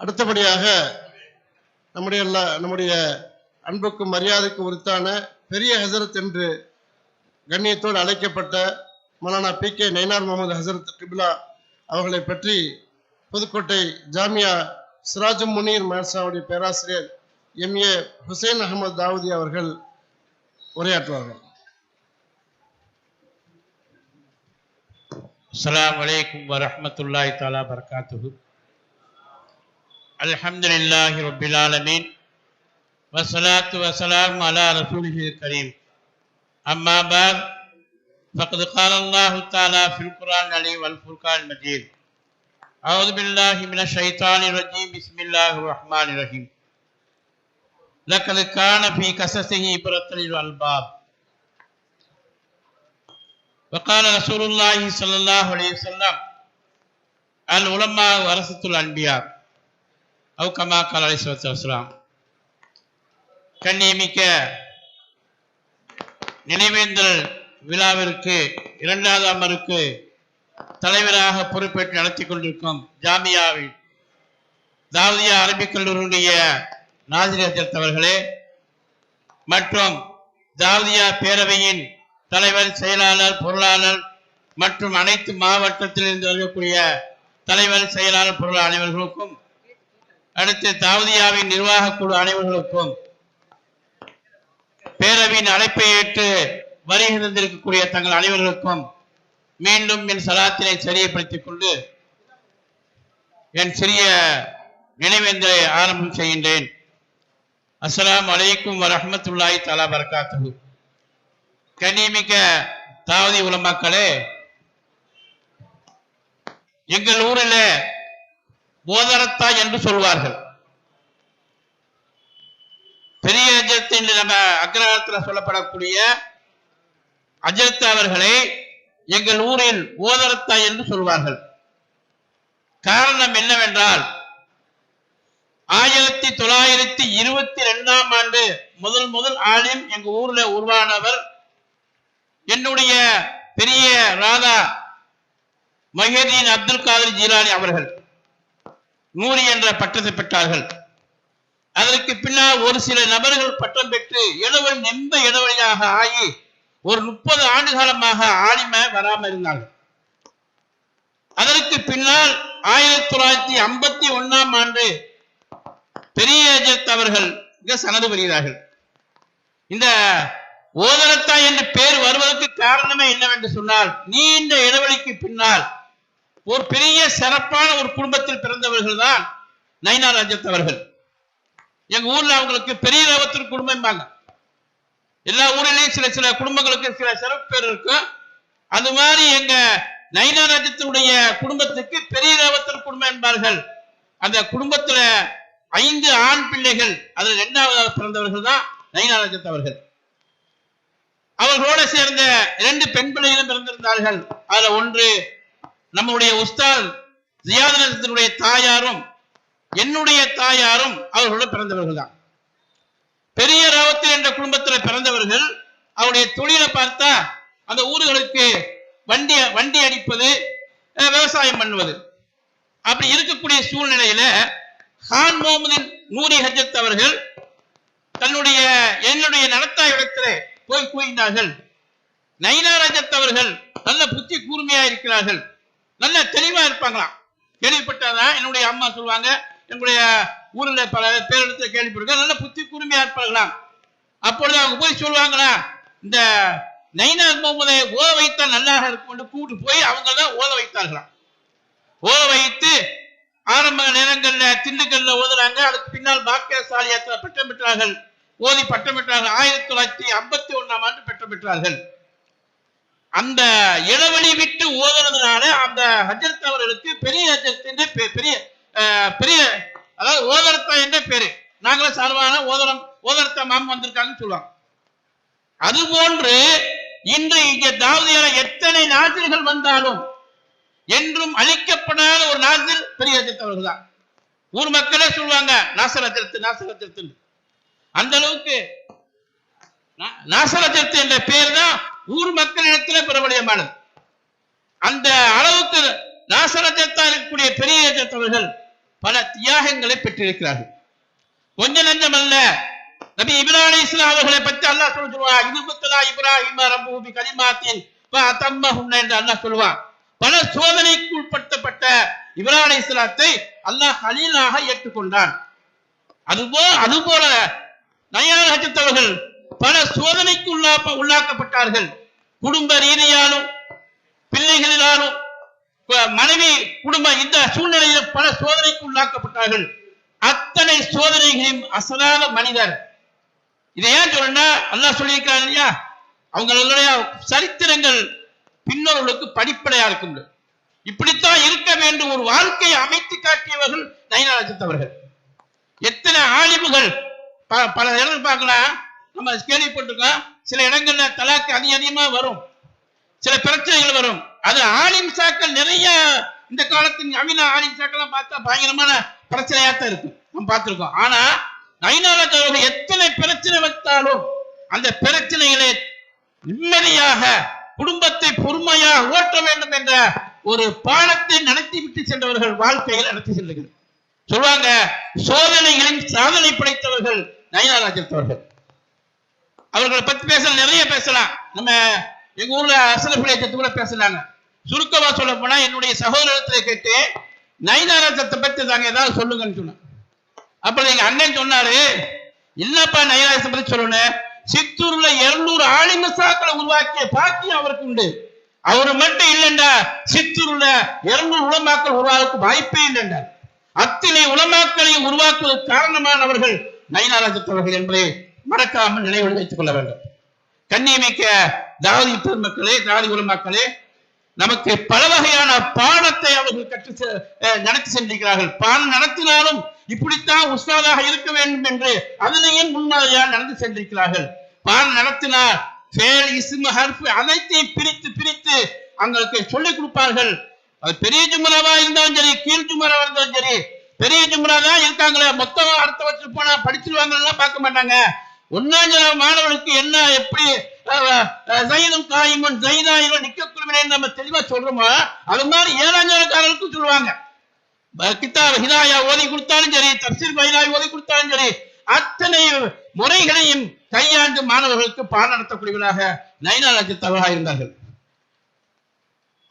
அடுத்தபடியாக நம்முடைய நம்முடைய அன்புக்கும் மரியாதைக்கும் உரித்தான பெரிய ஹசரத் என்று கண்ணியத்தோடு அழைக்கப்பட்ட மலானா பி கே நைனார் முகமது ஹசரத் கிபிலா அவர்களை பற்றி புதுக்கோட்டை ஜாமியா சிராஜும் முனீர் மர்சாவுடைய பேராசிரியர் எம் ஏ ஹுசைன் அகமது தாவூதி அவர்கள் உரையாற்றுவார்கள். அஸ்லாம் வலைக்கம் வரமத்துல்லாய் தாலா பர்காத்து الحمد لله رب العالمين والصلاة والسلام على رسوله الكريم أما بعد فقد قال الله تعالى في القرآن العليم والفرقان المجيد أعوذ بالله من الشيطان الرجيم بسم الله الرحمن الرحيم لقد كان في قصصه عبرة للألباب وقال رسول الله صلى الله عليه وسلم العلماء ورثة الأنبياء அவுக்கமா கலாலை சுவத்தலாம் கண்ணியமிக்க நினைவேந்தல் விழாவிற்கு இரண்டாவது அமருக்கு தலைவராக பொறுப்பேற்று நடத்தி கொண்டிருக்கும் ஜாமியாவில் தாவதியா அரபிக் கல்லூரியுடைய நாதிரியர் அவர்களே மற்றும் தாவதியா பேரவையின் தலைவர் செயலாளர் பொருளாளர் மற்றும் அனைத்து மாவட்டத்தில் இருந்து வரக்கூடிய தலைவர் செயலாளர் பொருளாளர் அனைவர்களுக்கும் அடுத்து தாவதியாவின் நிர்வாக குழு அனைவர்களுக்கும் பேரவையின் அழைப்பை ஏற்று வருகிறந்திருக்கக்கூடிய தங்கள் அனைவர்களுக்கும் மீண்டும் என் சலாத்தினை சரியப்படுத்திக் கொண்டு என் சிறிய நினைவேந்தலை ஆரம்பம் செய்கின்றேன். அஸ்லாம் அலைக்கும் வரமத்துல்லாய் தலா வரகாத்து கண்ணியமிக்க தாவதி உலமாக்களே எங்கள் ஊரில் போதரத்தா என்று சொல்வார்கள். பெரிய அஜத்தின் நம்ம அக்ரஹாரத்தில் சொல்லப்படக்கூடிய அஜத் அவர்களை எங்கள் ஊரில் ஓதரத்தாய் என்று சொல்வார்கள். காரணம் என்னவென்றால் ஆயிரத்தி தொள்ளாயிரத்தி இருபத்தி ரெண்டாம் ஆண்டு முதல் முதல் ஆலிம் எங்க ஊர்ல உருவானவர் என்னுடைய பெரிய ராதா மஹேதீன் அப்துல் காதர் ஜீலானி அவர்கள். நூறு என்ற பட்டத்தை பெற்றார்கள். அதற்கு பின்னால் ஒரு சில நபர்கள் பட்டம் பெற்று இளவல் நெம்ப இளவழியாக ஆகி ஒரு முப்பது ஆண்டு காலமாக ஆலிம வராமல் இருந்தார்கள். அதற்கு பின்னால் ஆயிரத்தி தொள்ளாயிரத்தி ஐம்பத்தி ஒன்னாம் ஆண்டு பெரிய அவர்கள் சனது வருகிறார்கள் இந்த ஓதரத்தா என்று பேர் வருவதற்கு காரணமே என்னவென்று சொன்னால் நீண்ட இடைவெளிக்கு பின்னால் ஒரு பெரிய சிறப்பான ஒரு குடும்பத்தில் பிறந்தவர்கள் தான் நைனார் அஜத் அவர்கள். எங்க ஊர்ல அவங்களுக்கு பெரிய ரவத்தின் குடும்பம்பாங்க எல்லா ஊரிலையும் சில சில குடும்பங்களுக்கு சில சிறப்பு பேர் இருக்கும் அது மாதிரி எங்க நயனா அஜத்தினுடைய குடும்பத்துக்கு பெரிய ரவத்தின் குடும்பம் என்பார்கள். அந்த குடும்பத்துல ஐந்து ஆண் பிள்ளைகள் அதுல இரண்டாவதாக பிறந்தவர்கள் தான் நைனார் அஜத் அவர்கள். அவர்களோட சேர்ந்த இரண்டு பெண் பிள்ளைகளும் பிறந்திருந்தார்கள். அதுல ஒன்று நம்முடைய உஸ்தாத் ஜியாதனத்தினுடைய தாயாரும் என்னுடைய தாயாரும் அவர்களோட பிறந்தவர்கள் தான். பெரிய ராவத்தில் என்ற குடும்பத்தில் பிறந்தவர்கள் அவருடைய தொழிலை பார்த்தா அந்த ஊர்களுக்கு வண்டி வண்டி அடிப்பது அஹ், விவசாயம் பண்ணுவது. அப்படி இருக்கக்கூடிய சூழ்நிலையில ஹான் முகமதின் நூரி ஹஜத் அவர்கள் தன்னுடைய என்னுடைய நடத்தா இடத்துல போய் கூறினார்கள். நைனா ரஜத் அவர்கள் நல்ல புத்தி கூர்மையா இருக்கிறார்கள். நல்ல தெளிவா இருப்பாங்களாம். கேள்விப்பட்டதான் என்னுடைய அம்மா சொல்லுவாங்க என்னுடைய ஊர்ல பல பேரிடத்துல கேள்விப்பட்டிருக்க நல்ல புத்தி கூர்மையா இருப்பார்களாம் அப்பொழுது அவங்க போய் சொல்லுவாங்களா இந்த நைனார் முகமதை ஓத வைத்தால் நல்லாக இருக்கும் என்று கூட்டு போய் அவங்க தான் ஓத வைத்தார்களாம். ஓத வைத்து ஆரம்ப நேரங்கள்ல திண்டுக்கல்ல ஓதுறாங்க அதுக்கு பின்னால் பாக்கிய பட்டம் பெற்றார்கள். ஓதி பட்டம் பெற்றார்கள். ஆயிரத்தி தொள்ளாயிரத்தி ஐம்பத்தி ஒன்றாம் ஆண்டு பட்டம் பெற்றார்கள். அந்த இடைவெளி விட்டு ஓதுனதுனால அந்த ஹஜரத் அவர்களுக்கு பெரிய ஹஜரத் என்று பெ- பெரிய அஹ், பெரிய அதாவது ஓதரத்தா என்ற பேரு. நாங்களும் சார்பான ஓதரம் ஓதரத்த மாம் வந்திருக்காங்கன்னு சொல்லுவாங்க. அதுபோன்று இன்று இங்கே தாவதியான எத்தனை நாசிர்கள் வந்தாலும் என்றும் அழிக்கப்படாத ஒரு நாசிர் பெரிய அஜித் அவர்கள் தான். ஊர் மக்களே சொல்லுவாங்க நாசர் அஜித் நாசர் அஜித் அந்த அளவுக்கு நா- என்ற பெயர் தான் ஊர் மக்களிடத்துல பிரபலியமானது. அந்த அளவுக்கு நாசர் இருக்கக்கூடிய பெரிய ரஜத்தவர்கள் பல தியாகங்களை பெற்றிருக்கிறார்கள். கொஞ்ச நஞ்சம் அல்ல. நபி இப்ராஹிம் இஸ்லாம் அவர்களை பற்றி அல்லாஹ் சொல்லுவா இது புத்தலா இப்ராஹிம் ரப்பூபி கலிமாத்தின் அத்தம்மஹுன்ன என்று அல்லாஹ் சொல்லுவான். பல சோதனைக்கு உட்படுத்தப்பட்ட இப்ராஹிம் இஸ்லாத்தை அல்லாஹ் ஹலீலாக ஏற்றுக்கொண்டான். அதுபோ அதுபோல நயார் ஹஜத் அவர்கள் பல சோதனைக்கு உள்ளாப்ப உள்ளாக்கப்பட்டார்கள். குடும்ப ரீதியாலும் பிள்ளைகளினாலும் மனைவி குடும்ப இந்த சூழ்நிலையில பல சோதனைக்கு உள்ளாக்கப்பட்டார்கள். அத்தனை சோதனைகளையும் அசலாத மனிதர். இதை ஏன் சொல்றேன்னா அல்லாஹ் சொல்லியிருக்காரு இல்லையா? அவங்களுடைய சரித்திரங்கள் பின்னோர்களுக்கு படிப்படையா இருக்கும். இப்படித்தான் இருக்க வேண்டும். ஒரு வாழ்க்கையை அமைத்து காட்டியவர்கள் நயனாரஜித் அவர்கள். எத்தனை ஆலிமுகள். ப- பல இடங்கள் பார்க்கலாம். நம்ம கேள்விப்பட்டிருக்கோம். சில இடங்கள்ல தலாக்கு அதிக அதிகமா வரும். சில பிரச்சனைகள் வரும். அது ஆலிம் சாக்கள் நிறைய இந்த காலத்தின் நவீன ஆலிம் சாக்கெல்லாம் பார்த்தா பயங்கரமான பிரச்சனையா தான் இருக்கும். நம்ம பார்த்திருக்கோம். ஆனா நைனாரத் எத்தனை பிரச்சனை வைத்தாலும் அந்த பிரச்சனைகளை நிம்மதியாக குடும்பத்தை பொறுமையாக ஓட்ட வேண்டும் என்ற ஒரு பாடத்தை நடத்தி விட்டு சென்றவர்கள் வாழ்க்கையில் நடத்தி செல்லுங்கள் சொல்லுவாங்க சோதனைகளின் சாதனை படைத்தவர்கள் நயனாராஜத் அவர்களை பத்தி பேச நிறைய பேசலாம். நம்ம எங்க ஊர்ல அசல பிள்ளையத்தை கூட பேசலாங்க. சுருக்கமா சொல்ல போனா என்னுடைய சகோதரத்தை கேட்டு நயனாராஜத்தை பத்தி தாங்க ஏதாவது சொல்லுங்கன்னு சொன்னேன். அப்புறம் எங்க அண்ணன் சொன்னாரு இல்லப்பா நயனாரத்தை பத்தி சொல்லணும்? சித்தூர்ல இருநூறு ஆலிமசாக்களை உருவாக்கிய பாக்கியம் அவருக்கு உண்டு. அவரு மட்டும் இல்லைண்டா சித்தூர்ல இருநூறு உலமாக்கள் உருவாக்க வாய்ப்பே இல்லைண்டா. அத்தனை உலமாக்களையும் உருவாக்குவதற்கு காரணமானவர்கள் நயனாரத்தவர்கள் என்று மறக்காமல் நினைவில் வைத்துக் கொள்ள வேண்டும். கண்ணியமிக்க தாவதி பெருமக்களே தாவதி உலமாக்களே நமக்கு பல வகையான பாடத்தை அவர்கள் கற்று நடத்தி சென்றிருக்கிறார்கள். பாடம் நடத்தினாலும் இப்படித்தான் உஸ்தாதாக இருக்க வேண்டும் என்று அதனையும் முன்மாதிரியாக நடந்து சென்றிருக்கிறார்கள். பாடம் நடத்தினார். ஃபேல் அனைத்தையும் பிரித்து பிரித்து அவங்களுக்கு சொல்லிக் கொடுப்பார்கள். அது பெரிய ஜுமராவா இருந்தாலும் சரி கீழ் ஜுமராவா இருந்தாலும் சரி பெரிய ஜுமரா தான் இருக்காங்களே மொத்தமா அடுத்த வருஷம் போனா படிச்சிருவாங்கலாம் பார்க்க மாட்டாங்க. ஒன்னாஞ்சல மாணவனுக்கு என்ன எப்படி சைதம் அஹ், சைதாயிரம் நிக்கக்குழுவினை நம்ம தெளிவா சொல்றோமோ அது மாதிரி ஏழாஞ்சலக்காரர்களுக்கும் சொல்லுவாங்க. ப- ஹிதாயா ஓதி கொடுத்தாலும் சரி தப்சீர் பைலாய் ஓதி கொடுத்தாலும் சரி அத்தனை முறைகளையும் கையாண்டு மாணவர்களுக்கு பாடம் நடத்தக்கூடியவராக நைனா தவறாக இருந்தார்கள்.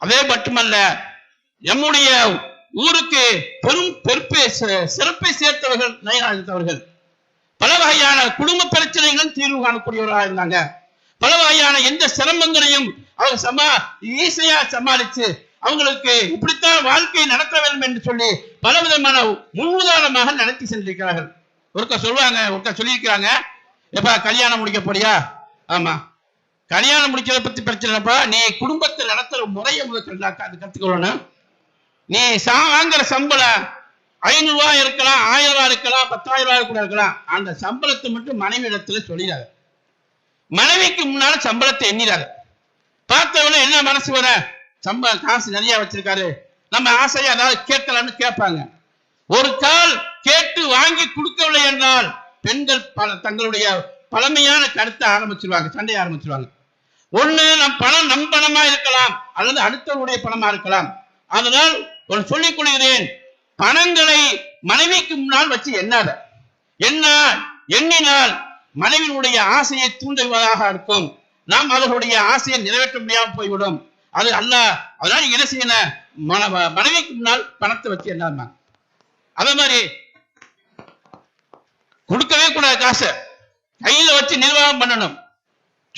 அதே மட்டுமல்ல நம்முடைய ஊருக்கு பெரும் பொறுப்பை சிறப்பை சேர்த்தவர்கள் நைனா அவர்கள். பல வகையான குடும்ப பிரச்சனைகளும் தீர்வு காணக்கூடியவர்களாக இருந்தாங்க. பல வகையான எந்த சிரமங்களையும் அவங்க சமா ஈஸியா சமாளிச்சு அவங்களுக்கு இப்படித்தான் வாழ்க்கையை நடத்த வேண்டும் என்று சொல்லி பல விதமான முன்னுதாரணமாக நடத்தி சென்றிருக்கிறார்கள். ஒருக்கா சொல்லுவாங்க ஒருக்கா சொல்லியிருக்கிறாங்க எப்பா கல்யாணம் முடிக்க போறியா? ஆமா. கல்யாணம் முடிக்கிறத பத்தி பிரச்சனைப்பா நீ குடும்பத்தை நடத்துற முறையை முதல்ல அது கத்துக்கணும் நீ சா வாங்குற சம்பளம் ஐநூறு ரூபாய் இருக்கலாம் ஆயிரம் ரூபாய் இருக்கலாம் பத்தாயிரம் ரூபாய் கூட இருக்கலாம். அந்த சம்பளத்தை மட்டும் மனைவி இடத்துல சொல்லிடாத. மனைவிக்கு முன்னால சம்பளத்தை எண்ணிடாது. பார்த்த உடனே என்ன மனசு வர? சம்பளம் காசு நிறைய வச்சிருக்காரு. நம்ம ஆசையா ஏதாவது கேட்கலாம்னு கேட்பாங்க. ஒரு கால் கேட்டு வாங்கி கொடுக்கவில்லை என்றால் பெண்கள் பல தங்களுடைய பழமையான கருத்தை ஆரம்பிச்சிருவாங்க சண்டையை ஆரம்பிச்சிருவாங்க. ஒண்ணு நம் பணம் நம் பணமா இருக்கலாம் அல்லது அடுத்தவருடைய பணமா இருக்கலாம். அதனால் ஒரு சொல்லிக் கொள்கிறேன் பணங்களை மனைவிக்கு முன்னால் வச்சு எண்ணாத என்ன? எண்ணினால் மனைவியினுடைய ஆசையை தூண்டுவதாக இருக்கும். நாம் அவர்களுடைய ஆசையை நிறைவேற்ற முடியாமல் போய்விடும். அது அல்ல. அதனால என்ன செய்யணும்? மன- மனைவிக்கு முன்னால் பணத்தை வச்சு எண்ணாம அதே மாதிரி கொடுக்கவே கூடாது காசை. கையில வச்சு நிர்வாகம் பண்ணணும்.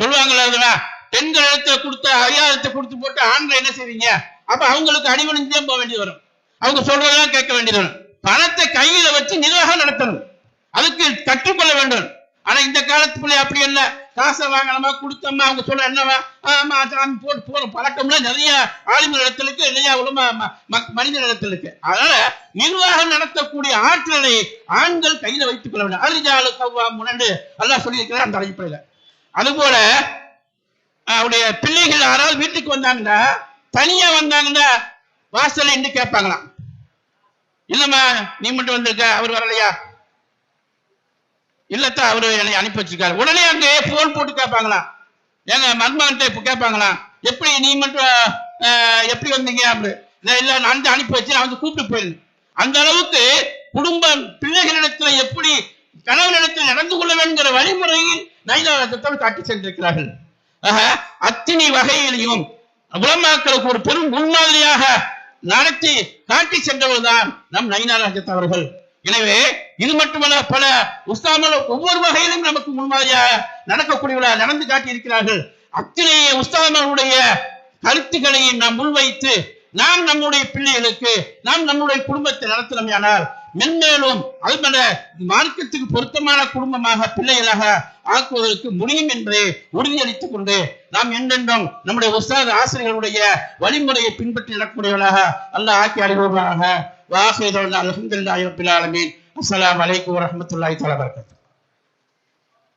சொல்லுவாங்களா பெண்கள் இடத்துல கொடுத்த அதிகாரத்தை கொடுத்து போட்டு ஆண்கள் என்ன செய்வீங்க? அப்ப அவங்களுக்கு அடிமணிஞ்சே போக வேண்டி வரும். அவங்க சொல்றதெல்லாம் கேட்க வேண்டியது பணத்தை கையில வச்சு நிர்வாகம் நடத்தணும். அதுக்கு கற்றுக்கொள்ள வேண்டும். ஆனா இந்த காலத்து பிள்ளை அப்படி இல்ல காசை வாங்கணுமா கொடுத்தோமா அவங்க சொல்ல என்னவா? ஆமா போட்டு போற பழக்கம்னா நிறைய ஆளுமை இடத்துல இருக்கு நிறைய உலமா ம- ம- மனித இடத்துல இருக்கு அதனால நிர்வாகம் நடத்தக்கூடிய ஆற்றலை ஆண்கள் கையில வைத்துக் கொள்ள வேண்டும். அரிஜாலு கவ்வா முனண்டு. எல்லாம் சொல்லியிருக்கிறார் அந்த அடிப்படையில அதுபோல அவருடைய பிள்ளைகள் யாராவது வீட்டுக்கு வந்தாங்கன்னா தனியா வந்தாங்கன்னா வாசல்ல நின்று கேட்பாங்களாம். இல்லம்மா நீ மட்டும் வந்திருக்க அவர் வரலையா? இல்லத்தா அவரு என்னை அனுப்பி வச்சிருக்காரு. உடனே அங்கே போன் போட்டு கேட்பாங்களாம். ஏங்க மர்மன்ட்ட இப்ப கேட்பாங்களாம். எப்படி நீ மட்டும் எப்படி வந்தீங்க அப்படி? இல்ல, இல்ல நான் வந்து அனுப்பி வச்சு நான் வந்து கூப்பிட்டு போயிருந்தேன் அந்த அளவுக்கு குடும்பம் பிள்ளைகளிடத்துல எப்படி கணவனிடத்தில் நடந்து கொள்ள வேண்டுங்கிற வழிமுறையில் நைனாரத்தோடு காட்டி சென்றிருக்கிறார்கள். ஆக அத்தனை வகையிலையும் உலமாக்களுக்கு ஒரு பெரும் முன்மாதிரியாக நடத்தி காட்டி சென்றவர் தான் நம் நயினாராஜத் அவர்கள். எனவே இது மட்டுமல்ல பல உஸ்தாமல் ஒவ்வொரு வகையிலும் நமக்கு முன்மாதிரியாக நடக்கக்கூடியவர்களாக நடந்து காட்டி இருக்கிறார்கள் அத்தனை உஸ்தாமனுடைய கருத்துக்களை நாம் முன்வைத்து நாம் நம்முடைய பிள்ளைகளுக்கு நாம் நம்முடைய குடும்பத்தை நடத்தினோமையானால் மென்மேலும் அதுபோல மார்க்கத்துக்கு பொருத்தமான குடும்பமாக பிள்ளைகளாக ஆக்குவதற்கு முடியும் என்பதை உறுதியளித்துக் கொண்டு நாம் என்றென்றும் நம்முடைய உஸ்தாத ஆசிரியர்களுடைய வழிமுறையை பின்பற்றி நடக்கூடியவர்களாக அல்லாஹ் ஆக்கி அறிவுகளாக வாசிதல் அலமதுல்லாஹி ரபில் ஆலமீன். அஸ்ஸலாமு அலைக்கும் வரஹ்மத்துல்லாஹி தஆலா